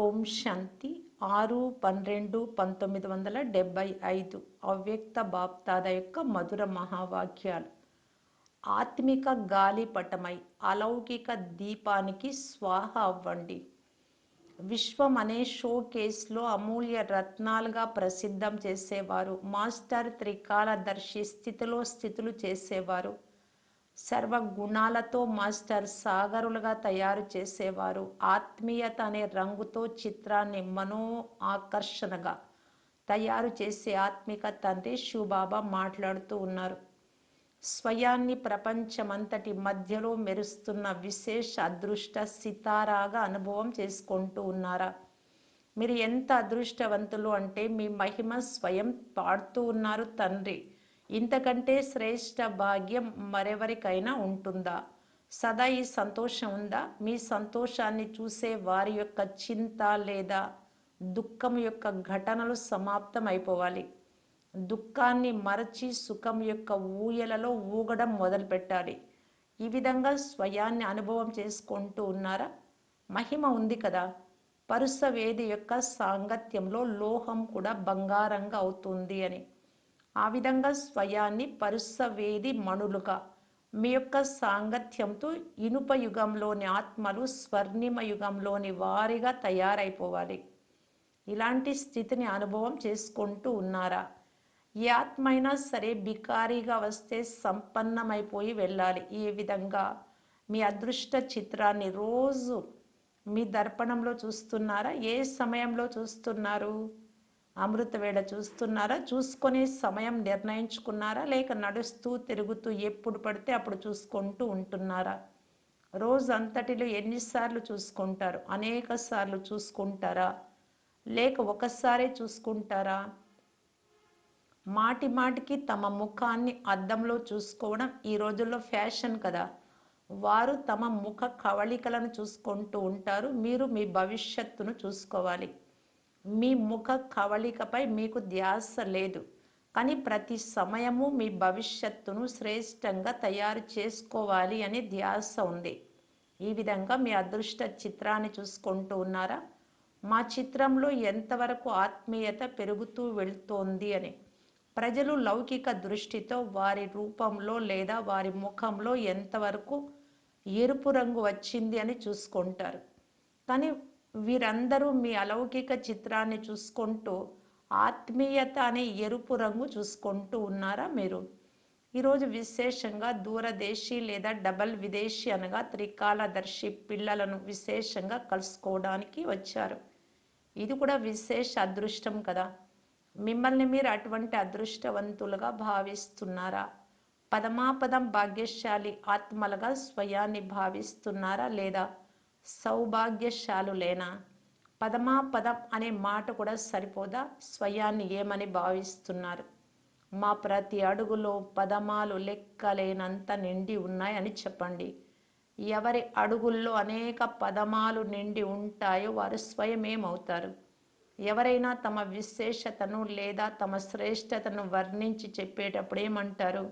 ఓం శాంతి. ఆరు పన్నెండు పంతొమ్మిది వందల డెబ్భై ఐదు అవ్యక్త బాప్తాద యొక్క మధుర మహావాక్యాలు. ఆత్మిక గాలిపటమై అలౌకిక దీపానికి స్వాహ అవ్వండి. విశ్వం అనే షో కేసులో అమూల్య రత్నాలుగా ప్రసిద్ధం చేసేవారు. మాస్టర్ త్రికాలదర్శి స్థితిలో స్థితులు చేసేవారు. సర్వ గుణాలతో మాస్టర్ సాగరులుగా తయారు చేసేవారు. ఆత్మీయత అనే రంగుతో చిత్రాన్ని మనో ఆకర్షణగా తయారు చేసే ఆత్మిక తండ్రి శివబాబా మాట్లాడుతూ ఉన్నారు. స్వయాన్ని ప్రపంచమంతటి మధ్యలో మెరుస్తున్న విశేష అదృష్ట సితారాగా అనుభవం చేసుకుంటూ ఉన్నారా? మీరు ఎంత అదృష్టవంతులు అంటే మీ మహిమ స్వయం పాడుతూ ఉన్నారు తండ్రి. ఇంతకంటే శ్రేష్ట భాగ్యం మరెవరికైనా ఉంటుందా? సదా ఈ సంతోషం ఉందా? మీ సంతోషాన్ని చూసే వారి యొక్క చింత లేదా దుఃఖం యొక్క ఘటనలు సమాప్తం అయిపోవాలి దుఃఖాన్ని మరచి సుఖం యొక్క ఊయలలో ఊగడం మొదలుపెట్టాలి. ఈ విధంగా స్వయాన్ని అనుభవం చేసుకుంటూ ఉన్నారా? మహిమ ఉంది కదా. పరుస వేది యొక్క సాంగత్యంలో లోహం కూడా బంగారంగా అవుతుంది అని. ఆ విధంగా స్వయాన్ని పరుస వేది మణులుగా. మీ యొక్క సాంగత్యంతో ఇనుప యుగంలోని ఆత్మలు స్వర్ణిమ యుగంలోని వారిగా తయారైపోవాలి. ఇలాంటి స్థితిని అనుభవం చేసుకుంటూ ఉన్నారా? ఏ ఆత్మ అయినా సరే బికారీగా వస్తే సంపన్నమైపోయి వెళ్ళాలి. ఈ విధంగా మీ అదృష్ట చిత్రాన్ని రోజు మీ దర్పణంలో చూస్తున్నారా? ఏ సమయంలో చూస్తున్నారు? అమృత వేళ చూస్తున్నారా? చూసుకొని సమయం నిర్ణయించుకున్నారా? లేక నడుస్తూ తిరుగుతూ ఎప్పుడు పడితే అప్పుడు చూసుకుంటూ ఉంటున్నారా? రోజు అంతటిలో ఎన్నిసార్లు చూసుకుంటారు? అనేక సార్లు చూసుకుంటారా? లేక ఒకసారే చూసుకుంటారా? మాటి మాటికి తమ ముఖాన్ని అద్దంలో చూసుకోవడం ఈ రోజుల్లో ఫ్యాషన్ కదా. వారు తమ ముఖ కవళికలను చూసుకుంటూ ఉంటారు. మీరు మీ భవిష్యత్తును చూసుకోవాలి. మీ ముఖ కవళికపై మీకు ధ్యాస లేదు. కానీ ప్రతి సమయము మీ భవిష్యత్తును శ్రేష్టంగా తయారు చేసుకోవాలి అనే ధ్యాస ఉంది. ఈ విధంగా మీ అదృష్ట చిత్రాన్ని చూసుకుంటూ ఉన్నారా? మా చిత్రంలో ఎంతవరకు ఆత్మీయత పెరుగుతూ వెళ్తోంది అని. ప్రజలు లౌకిక దృష్టితో వారి రూపంలో లేదా వారి ముఖంలో ఎంతవరకు ఎరుపు రంగు వచ్చింది అని చూసుకుంటారు. కానీ వీరందరూ మీ అలౌకిక చిత్రాన్ని చూసుకుంటూ ఆత్మీయత అనే ఎరుపు రంగు చూసుకుంటూ ఉన్నారా మీరు? ఈరోజు విశేషంగా దూరదేశీ లేదా డబల్ విదేశీ అనగా త్రికాలదర్శి పిల్లలను విశేషంగా కలుసుకోవడానికి వచ్చారు. ఇది కూడా విశేష అదృష్టం కదా. మిమ్మల్ని మీరు అటువంటి అదృష్టవంతులుగా భావిస్తున్నారా? పదమాపదం భాగ్యశాలి ఆత్మలుగా స్వయాన్ని భావిస్తున్నారా లేదా? సౌభాగ్యశాలులేనా? పదమాపదం అనే మాట కూడా సరిపోదా? స్వయాన్ని ఏమని భావిస్తున్నారు? మా ప్రతి అడుగులో పదమాలు లెక్కలేనంత నిండి ఉన్నాయని చెప్పండి. ఎవరి అడుగుల్లో అనేక పదమాలు నిండి ఉంటాయో వారు స్వయమేమవుతారు? ఎవరైనా తమ విశేషతను లేదా తమ శ్రేష్టతను వర్ణించి చెప్పేటప్పుడు ఏమంటారు?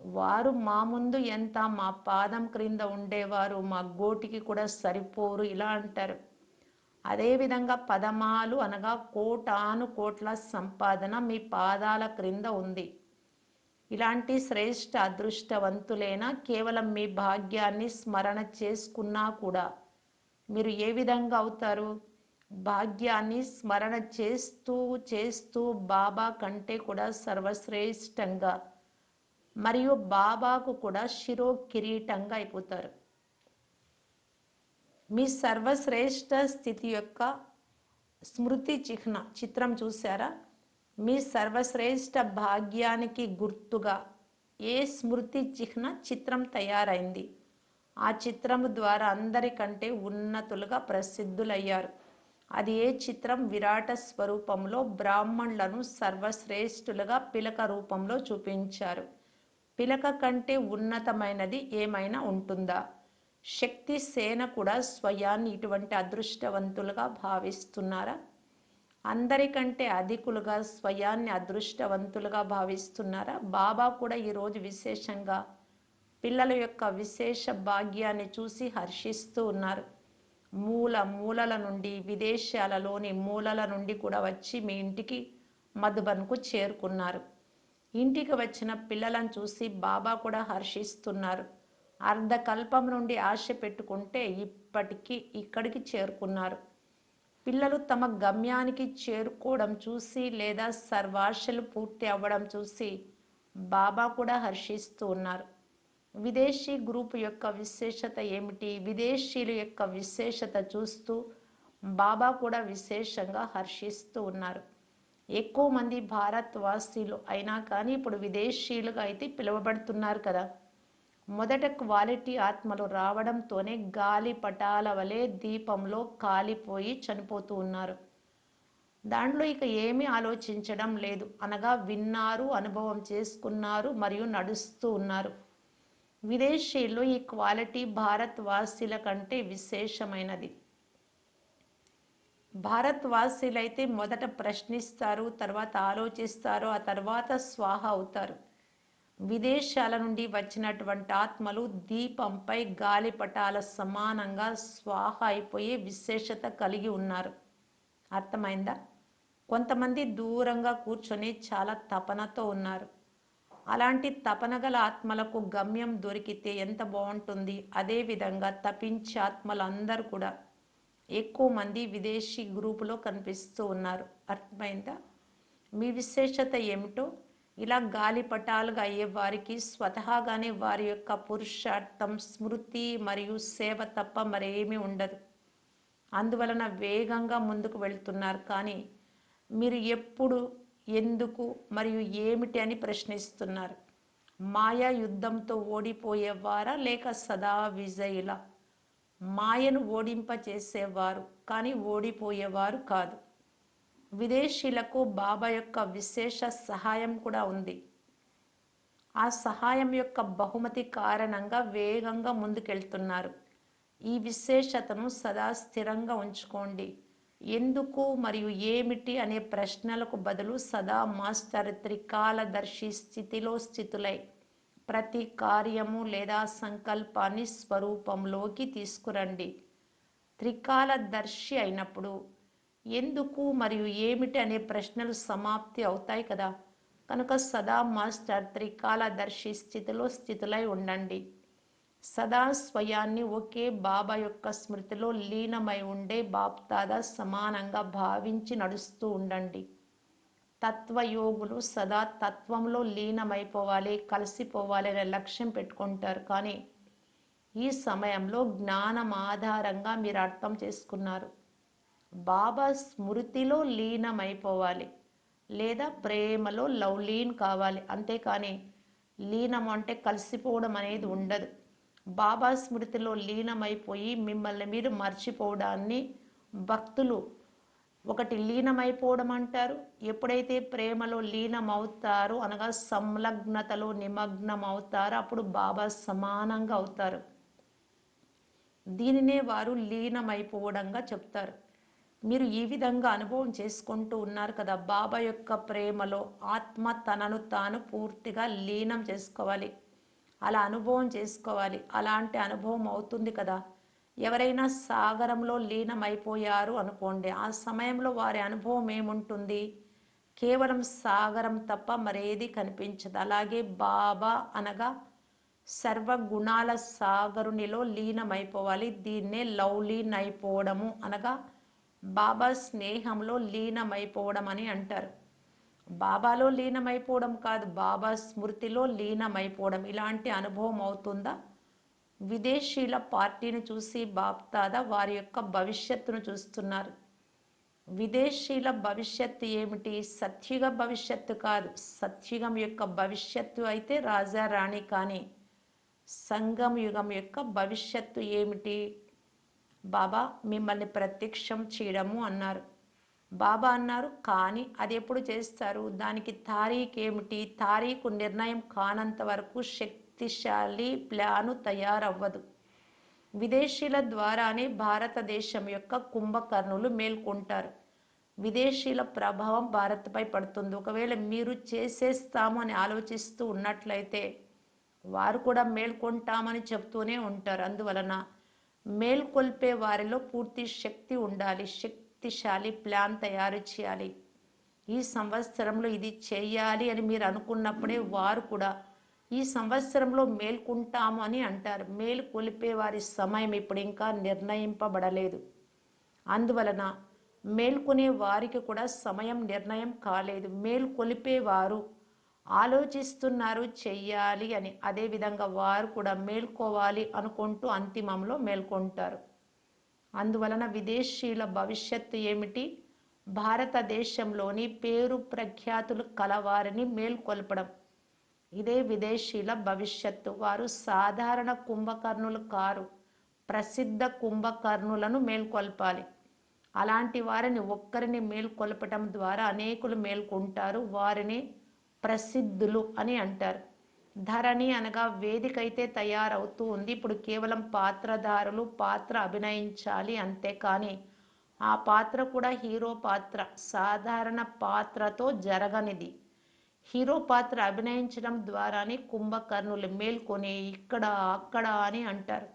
వారు మా ముందు ఎంత మా పాదం క్రింద ఉండేవారు మా గోటికి కూడా సరిపోరు ఇలా అంటారు. అదేవిధంగా పదమాలు అనగా కోటాను కోట్ల సంపాదన మీ పాదాల క్రింద ఉంది. ఇలాంటి శ్రేష్ఠ అదృష్టవంతులైన కేవలం మీ భాగ్యాన్ని స్మరణ చేసుకున్నా కూడా మీరు ఏ విధంగా అవుతారు? భాగ్యాన్ని స్మరణ చేస్తూ చేస్తూ బాబా కంటే కూడా సర్వశ్రేష్టంగా మరియు బాబాకు కూడా శిరో కిరీటంగా అయిపోతారు. మీ సర్వశ్రేష్ట స్థితి యొక్క స్మృతి చిహ్న చిత్రం చూసారా మీ సర్వశ్రేష్ట భాగ్యానికి గుర్తుగా ఏ స్మృతి చిహ్న చిత్రం తయారైంది? ఆ చిత్రం ద్వారా అందరికంటే ఉన్నతులుగా ప్రసిద్ధులయ్యారు. అది ఏ చిత్రం? విరాట స్వరూపంలో బ్రాహ్మణులను సర్వశ్రేష్ఠులుగా పిలక రూపంలో చూపించారు. పిలక కంటే ఉన్నతమైనది ఏమైనా ఉంటుందా? శక్తి సేన కూడా స్వయాన్ని ఇటువంటి అదృష్టవంతులుగా భావిస్తున్నారా? అందరికంటే అధికులుగా స్వయాన్ని అదృష్టవంతులుగా భావిస్తున్నారా? బాబా కూడా ఈరోజు విశేషంగా పిల్లల యొక్క విశేష భాగ్యాన్ని చూసి హర్షిస్తూ ఉన్నారు. మూల మూలల నుండి విదేశాలలోని మూలల నుండి కూడా వచ్చి మీ ఇంటికి మధుబన్కు చేరుకున్నారు. ఇంటికి వచ్చిన పిల్లలను చూసి బాబా కూడా హర్షిస్తున్నారు. అర్ధకల్పం నుండి ఆశ పెట్టుకుంటే ఇప్పటికీ ఇక్కడికి చేరుకున్నారు. పిల్లలు తమ గమ్యానికి చేరుకోవడం చూసి లేదా సర్వాశలు పూర్తి అవ్వడం చూసి బాబా కూడా హర్షిస్తూ ఉన్నారు. విదేశీ గ్రూప్ యొక్క విశేషత ఏమిటి? విదేశీయుల యొక్క విశేషత చూస్తూ బాబా కూడా విశేషంగా హర్షిస్తూ ఉన్నారు. ఎక్కువ మంది భారత్ వాసీలు అయినా కానీ ఇప్పుడు విదేశీయులుగా అయితే పిలువబడుతున్నారు కదా. మొదట క్వాలిటీ ఆత్మలు రావడంతోనే గాలి పటాల వలె దీపంలో కాలిపోయి చనిపోతూ ఉన్నారు. దాంట్లో ఇక ఏమీ ఆలోచించడం లేదు. అనగా విన్నారు అనుభవం చేసుకున్నారు మరియు నడుస్తూ ఉన్నారు. విదేశీయులు ఈ క్వాలిటీ భారత్ వాసీల కంటే విశేషమైనది. భారత్ వాసీలైతే మొదట ప్రశ్నిస్తారు తర్వాత ఆలోచిస్తారు ఆ తర్వాత స్వాహ అవుతారు. విదేశాల నుండి వచ్చినటువంటి ఆత్మలు దీపంపై గాలిపటాల సమానంగా స్వాహ అయిపోయే విశేషత కలిగి ఉన్నారు. అర్థమైందా? కొంతమంది దూరంగా కూర్చొని చాలా తపనతో ఉన్నారు. అలాంటి తపన గల ఆత్మలకు గమ్యం దొరికితే ఎంత బాగుంటుంది? అదేవిధంగా తపించే ఆత్మలు అందరూ కూడా. ఎక్కువ మంది విదేశీ గ్రూపులో కనిపిస్తూ ఉన్నారు. అర్థమైందా? మీ విశేషత ఏమిటో? ఇలా గాలిపటాలుగా అయ్యే వారికి స్వతహాగానే వారి యొక్క పురుషార్థం స్మృతి మరియు సేవ తప్ప మరేమీ ఉండదు. అందువలన వేగంగా ముందుకు వెళ్తున్నారు. కానీ మీరు ఎప్పుడు ఎందుకు మరియు ఏమిటి అని ప్రశ్నిస్తున్నారు. మాయా యుద్ధంతో ఓడిపోయేవారా లేక సదా విజయుల? మాయను ఓడింప చేసేవారు కానీ ఓడిపోయేవారు కాదు. విదేశీయులకు బాబా యొక్క విశేష సహాయం కూడా ఉంది. ఆ సహాయం యొక్క బహుమతి కారణంగా వేగంగా ముందుకెళ్తున్నారు. ఈ విశేషతను సదా స్థిరంగా ఉంచుకోండి. ఎందుకు మరియు ఏమిటి అనే ప్రశ్నలకు బదులు సదా మాస్టర్ త్రికాలదర్శి స్థితిలో స్థితులై ప్రతి కార్యము లేదా సంకల్పాన్ని స్వరూపంలోకి తీసుకురండి. త్రికాలదర్శి అయినప్పుడు ఎందుకు మరియు ఏమిటి అనే ప్రశ్నలు సమాప్తి అవుతాయి కదా. కనుక సదా మాస్టర్ త్రికాలదర్శి స్థితిలో స్థితులై ఉండండి. సదా స్వయాన్ని ఒకే బాబా యొక్క స్మృతిలో లీనమై ఉండే బాప్దాదా సమానంగా భావించి నడుస్తూ ఉండండి. తత్వయోగులు సదా తత్వంలో లీనమైపోవాలి కలిసిపోవాలి అనే లక్ష్యం పెట్టుకుంటారు. కానీ ఈ సమయంలో జ్ఞానం ఆధారంగా మీరు అర్థం చేసుకున్నారు. బాబా స్మృతిలో లీనమైపోవాలి లేదా ప్రేమలో లవ్లీన్ కావాలి. అంతేకాని లీనం అంటే కలిసిపోవడం అనేది ఉండదు. బాబా స్మృతిలో లీనమైపోయి మిమ్మల్ని మీరు మర్చిపోవడాన్ని భక్తులు ఒకటి లీనమైపోవడం అంటారు ఎప్పుడైతే ప్రేమలో లీనం అవుతారో అనగా సంలగ్నతలో నిమగ్నం అవుతారో అప్పుడు బాబా సమానంగా అవుతారు. దీనినే వారు లీనమైపోవడంగా చెప్తారు. మీరు ఈ విధంగా అనుభవం చేసుకుంటూ ఉన్నారు కదా బాబా యొక్క ప్రేమలో ఆత్మ తనను తాను పూర్తిగా లీనం చేసుకోవాలి. అలా అనుభవం చేసుకోవాలి. అలాంటి అనుభవం అవుతుంది కదా. ఎవరైనా సాగరంలో లీనమైపోయారు అనుకోండి ఆ సమయంలో వారి అనుభవం ఏముంటుంది? కేవలం సాగరం తప్ప మరేది కనిపించదు. అలాగే బాబా అనగా సర్వగుణాల సాగరునిలో లీనమైపోవాలి. దీన్నే లవ్లీన్ అయిపోవడము అనగా బాబా స్నేహంలో లీనమైపోవడం అని అంటారు. బాబాలో లీనమైపోవడం కాదు బాబా స్మృతిలో లీనమైపోవడం. ఇలాంటి అనుభవం అవుతుందా? విదేశీయుల పార్టీని చూసి బాప్తాదా వారి యొక్క భవిష్యత్తును చూస్తున్నారు. విదేశీయుల భవిష్యత్తు ఏమిటి? సత్యుగ భవిష్యత్తు కాదు. సత్యుగం యొక్క భవిష్యత్తు అయితే రాజా రాణి కానీ సంగం యుగం యొక్క భవిష్యత్తు ఏమిటి? బాబా మిమ్మల్ని ప్రత్యక్షం చేయడము అన్నారు. బాబా అన్నారు కానీ అది ఎప్పుడు చేస్తారు? దానికి తారీఖు ఏమిటి? తారీఖు నిర్ణయం కానంత వరకు శక్తిశాలి ప్లాను తయారవ్వదు. విదేశీయుల ద్వారానే భారతదేశం యొక్క కుంభకర్ణులు మేల్కొంటారు. విదేశీయుల ప్రభావం భారత్పై పడుతుంది. ఒకవేళ మీరు చేసేస్తాము అని ఆలోచిస్తూ ఉన్నట్లయితే వారు కూడా మేల్కొంటామని చెప్తూనే ఉంటారు. అందువలన మేల్కొల్పే వారిలో పూర్తి శక్తి ఉండాలి. శక్తిశాలి ప్లాన్ తయారు చేయాలి. ఈ సంవత్సరంలో ఇది చేయాలి అని మీరు అనుకున్నప్పుడే వారు కూడా ఈ సంవత్సరంలో మేల్కొంటాము అని అంటారు. మేలు కొలిపే వారి సమయం ఇప్పుడు ఇంకా నిర్ణయింపబడలేదు. అందువలన మేల్కొనే వారికి కూడా సమయం నిర్ణయం కాలేదు. మేలుకొలిపేవారు ఆలోచిస్తున్నారు చెయ్యాలి అని. అదేవిధంగా వారు కూడా మేల్కోవాలి అనుకుంటూ అంతిమంలో మేల్కొంటారు. అందువలన విదేశీయుల భవిష్యత్తు ఏమిటి? భారతదేశంలోని పేరు ప్రఖ్యాతులు కలవారిని మేల్కొల్పడం. ఇదే విదేశీల భవిష్యత్తు. వారు సాధారణ కుంభకర్ణులు కారు. ప్రసిద్ధ కుంభకర్ణులను మేల్కొల్పాలి. అలాంటి వారిని ఒక్కరిని మేల్కొల్పటం ద్వారా అనేకులు మేల్కొంటారు. వారిని ప్రసిద్ధులు అని అంటారు. ధరణి అనగా వేదిక అయితే తయారవుతూ ఉంది. ఇప్పుడు కేవలం పాత్రధారులు పాత్ర అభినయించాలి అంతేకాని ఆ పాత్ర కూడా హీరో పాత్ర. సాధారణ పాత్రతో జరగనిది. హీరో పాత్ర అభినయించడం ద్వారానే కుంభకర్ణులు మేల్కొని ఇక్కడ అక్కడ అని అంటారు.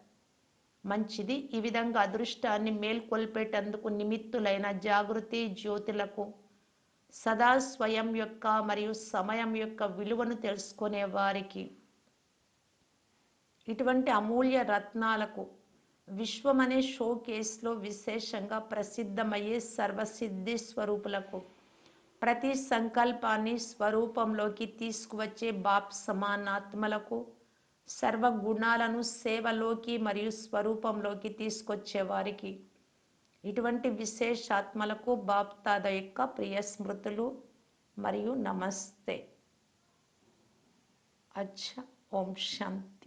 మంచిది. ఈ విధంగా అదృష్టాన్ని మేల్కొల్పేటందుకు నిమిత్తులైన జాగృతి జ్యోతులకు సదా స్వయం యొక్క మరియు సమయం యొక్క విలువను తెలుసుకునే వారికి ఇటువంటి అమూల్య రత్నాలకు విశ్వం అనే షో కేసులో విశేషంగా ప్రసిద్ధమయ్యే సర్వసిద్ధి స్వరూపులకు ప్రతి సంకల్పాన్ని స్వరూపంలోకి తీసుకువచ్చే బాప్ సమానాత్మలకు సర్వ గుణాలను సేవలోకి మరియు స్వరూపంలోకి తీసుకొచ్చే వారికి ఇటువంటి విశేషాత్మలకు బాప్తాద యొక్క ప్రియ స్మృతులు మరియు నమస్తే. అచ్చ ఓం శాంతి.